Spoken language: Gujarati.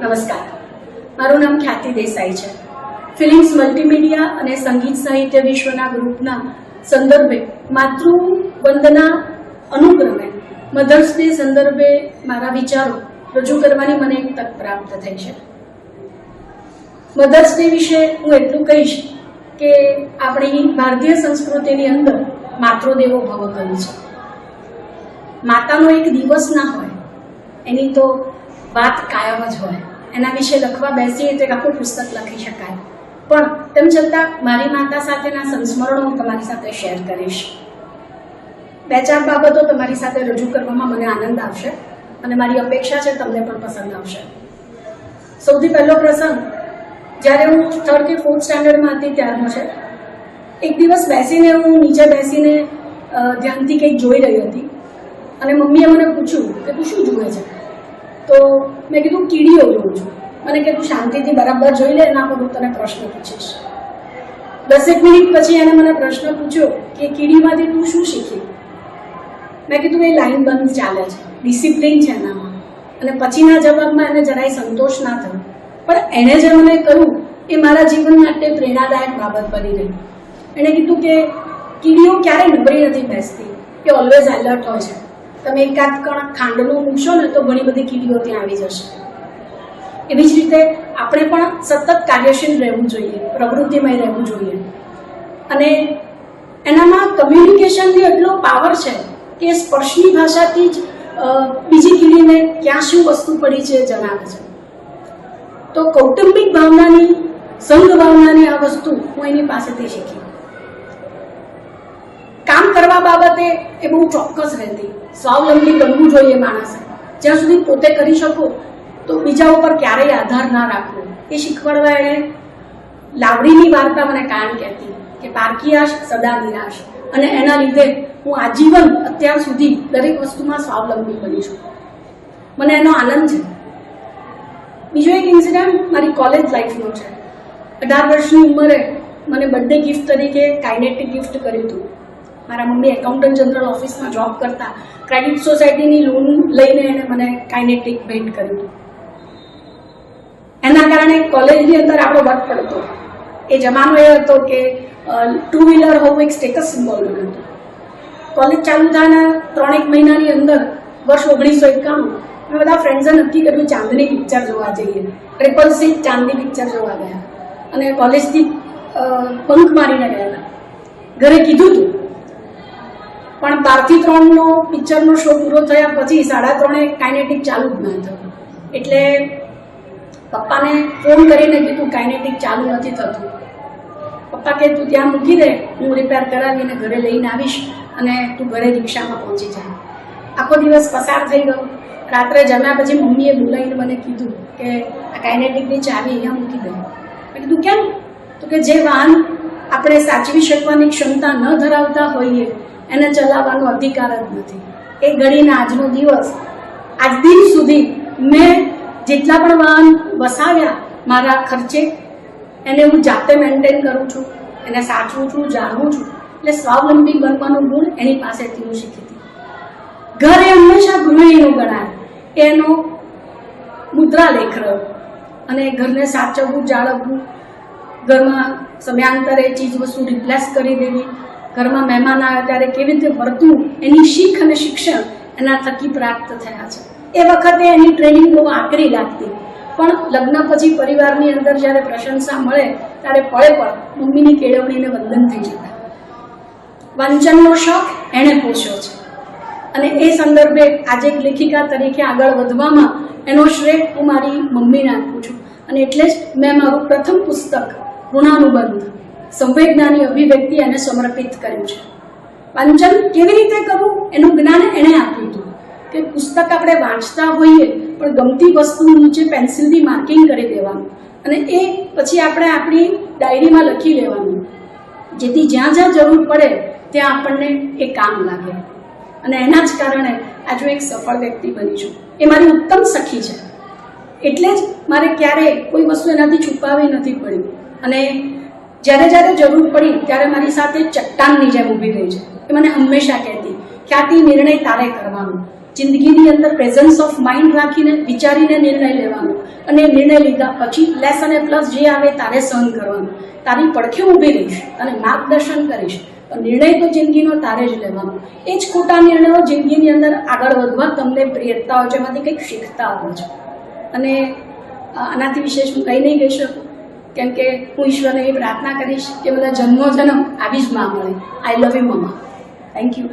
નમસ્કાર. મારું નામ ખ્યાતિ દેસાઈ છે. ફિલિમ્સ મલ્ટીમીડિયા અને સંગીત સાહિત્ય વિશ્વના ગ્રુપના સંદર્ભે માતૃ વંદના અનુક્રમે મધર્સ ડે સંદર્ભે મારા વિચારો રજૂ કરવાની મને એક તક પ્રાપ્ત થઈ છે. મધર્સ ડે વિશે હું એટલું કહીશ કે આપણી ભારતીય સંસ્કૃતિની અંદર માતૃદેવો ભવ કહ્યું છે. માતાનો એક દિવસ ના હોય, એની તો વાત કાયમ જ હોય. એના વિશે લખવા બેસીએ તો એક આખું પુસ્તક લખી શકાય. પણ તેમ છતાં મારી માતા સાથેના સંસ્મરણો હું તમારી સાથે શેર કરીશ. બે ચાર બાબતો તમારી સાથે રજૂ કરવામાં મને આનંદ આવશે અને મારી અપેક્ષા છે તમને પણ પસંદ આવશે. સૌથી પહેલો પ્રસંગ, જ્યારે હું થર્ડ કે ફોર્થ સ્ટાન્ડર્ડમાં હતી ત્યારનો છે. એક દિવસ બેસીને હું નીચે બેસીને ધ્યાનથી કંઈક જોઈ રહી હતી અને મમ્મીએ મને પૂછ્યું કે તું શું જુએ છે? તો મેં કીધું કીડીઓ જોઉં છું. મને કે તું શાંતિથી બરાબર જોઈ લે એના પર હું તને પ્રશ્ન પૂછીશ. દસેક મિનિટ પછી એને મને પ્રશ્ન પૂછ્યો કે કીડીમાંથી તું શું શીખી? મેં કીધું એ લાઈન બંધ ચાલે છે, ડિસિપ્લિન છે એનામાં. અને પછીના જવાબમાં એને જરાય સંતોષ ના થયો. પણ એણે જે મને કહ્યું, એ મારા જીવન માટે પ્રેરણાદાયક બાબત બની રહી એણે કીધું કે કીડીઓ ક્યારેય નબળી નથી બેસતી, એ ઓલવેઝ એલર્ટ હોય છે. તમે એકાદ કણ ખાંડનું મૂકશો ને તો ઘણી બધી કીડીઓ ત્યાં આવી જશે. એવી જ રીતે આપણે પણ સતત કાર્યશીલ રહેવું જોઈએ, પ્રવૃત્તિમય રહેવું જોઈએ. અને એનામાં કમ્યુનિકેશનની એટલો પાવર છે કે સ્પર્શની ભાષાથી જ બીજી કીડીને ક્યાં શું વસ્તુ પડી છે જણાવે છે. તો કૌટુંબિક ભાવનાની, સંઘ ભાવનાની આ વસ્તુ હું એની પાસેથી શીખી. કરવા બાબતે એ બહુ ચોક્કસ રહેતી. સ્વાવલંબી બનવું જોઈએ માણસે. જ્યાં સુધી પોતે કરી શકો, તો બીજા ઉપર ક્યારેય આધાર ના રાખવો. એ શીખવાડવા એણે લાવડીની વાર્તા મને કાન કહેતી કે પારકીયાશ સદા નિરાશ. અને એના લીધે હું આજીવન અત્યાર સુધી દરેક વસ્તુમાં સ્વાવલંબી બની છું. મને એનો આનંદ છે. બીજો એક ઇન્સિડન્ટ મારી કોલેજ લાઈફનો છે. અઢાર વર્ષની ઉંમરે મને બર્થડે ગિફ્ટ તરીકે કાઇનેટિક ગિફ્ટ કર્યું હતું. મારા મમ્મી એકાઉન્ટન્ટ જનરલ ઓફિસમાં જોબ કરતા ક્રેડિટ સોસાયટીની લોન લઈને એને મને કાઇનેટિક ભેટ કર્યું. એના કારણે કોલેજની અંદર આપણો વર્ક પડતો. એ જમાનો એ હતો કે ટુ વ્હીલર હોવું એક સ્ટેટસ સિમ્બોલ હતું. કોલેજ ચાલુ થયાના ત્રણેક મહિનાની અંદર વર્ષ ઓગણીસો એકાણું મેં બધા ફ્રેન્ડ્સે નક્કી કર્યું ચાંદની પિક્ચર જોવા જઈએ. ટ્રિપલ સીટ ચાંદની પિક્ચર જોવા ગયા. અને કોલેજથી બંક મારીને ગયા ઘરે કીધું હતું પણ બારથી ત્રણનો પિક્ચરનો શો પૂરો થયા પછી સાડા ત્રણે કાઇનેટિક ચાલુ જ ન થયું એટલે પપ્પાને ફોન કરીને કીધું કાઇનેટિક ચાલુ નથી થતું. પપ્પા કે, તું ત્યાં મૂકી દે, હું રિપેર કરાવીને ઘરે લઈને આવીશ અને તું ઘરે રિક્ષામાં પહોંચી જાય આખો દિવસ પસાર થઈ ગયો. રાત્રે જમ્યા પછી મમ્મીએ બોલાવીને મને કીધું કે, આ કાઇનેટિકની ચાવી અહીંયા મૂકી દે. મેં કીધું, કેમ? તો કે, જે વાહન આપણે સાચવી શકવાની ક્ષમતા ન ધરાવતા હોઈએ એને ચલાવવાનો અધિકાર જ નથી. એ ઘડીના આજનો દિવસ, આજ દિન સુધી મેં જેટલા પણ વાહન વસાવ્યા મારા ખર્ચે, એને હું જાતે મેન્ટેન કરું છું, એને સાચવું છું, જાણવું છું. એટલે સ્વાવલંબી બનવાનો ગુણ એની પાસેથી હું શીખી હતી. ઘર એ હંમેશા ગૃહિણીનું ગણાય. એનો મુદ્રાલેખ રહ્યો અને ઘરને સાચવવું, જાળવવું, ઘરમાં સમયાંતરે ચીજ વસ્તુ રિપ્લેસ કરી દેવી ઘરમાં મહેમાન આવે ત્યારે કેવી રીતે વર્તવું, એની શીખ અને શિક્ષણ એના થકી પ્રાપ્ત થયા છે. એ વખતે એની ટ્રેનિંગ બહુ આકરી લાગતી પણ લગ્ન પછી પરિવારની અંદર જ્યારે પ્રશંસા મળે, ત્યારે પળે પળ મમ્મીની કેળવણીને વંદન થઈ જતા. વાંચનનો શોખ એણે પોષ્યો છે. અને એ સંદર્ભે આજે એક લેખિકા તરીકે આગળ વધવામાં એનો શ્રેય હું મારી મમ્મીને આપું છું. અને એટલે જ મેં મારું પ્રથમ પુસ્તક ઋણાનુબંધ સંવેદનાની અભિવ્યક્તિ એને સમર્પિત કર્યું છે. વાંચન કેવી રીતે કરવું? એનું જ્ઞાન એણે આપ્યું હતું કે પુસ્તક આપણે વાંચતા હોઈએ, પણ ગમતી વસ્તુ નીચે પેન્સિલથી માર્કિંગ કરી દેવાનું અને એ પછી આપણે આપણી ડાયરીમાં લખી લેવાનું. જેથી જ્યાં જ્યાં જરૂર પડે, ત્યાં આપણને એ કામ લાગે. અને એના જ કારણે આજે એક સફળ વ્યક્તિ બની છું. એ મારી ઉત્તમ સખી છે. એટલે જ મારે ક્યારેય કોઈ વસ્તુ એનાથી છુપાવી નથી પડી. અને જ્યારે જ્યારે જરૂર પડી ત્યારે મારી સાથે ચટ્ટાનની જેમ ઊભી રહી છે. એ મને હંમેશા કહેતી, ખ્યાતિ નિર્ણય તારે કરવાનો. જિંદગીની અંદર પ્રેઝન્સ ઓફ માઇન્ડ રાખીને વિચારીને નિર્ણય લેવાનો. અને નિર્ણય લીધા પછી લેસ અને પ્લસ જે આવે તારે સહન કરવાનું. તારી પડખે ઊભી રહીશ અને માર્ગદર્શન કરીશ. નિર્ણય તો જિંદગીનો તારે જ લેવાનો. એ જ ખોટા નિર્ણયો જિંદગીની અંદર આગળ વધવા તમને પ્રેરતા હોય છે, એમાંથી કંઈક શીખતા હોય છે. અને આનાથી વિશેષ હું કંઈ નહીં કહી શકું. કેમ કે હું ઈશ્વરને એ પ્રાર્થના કરીશ કે બધા જન્મો જન્મ આવી જ માં મળે. I love you mama thank you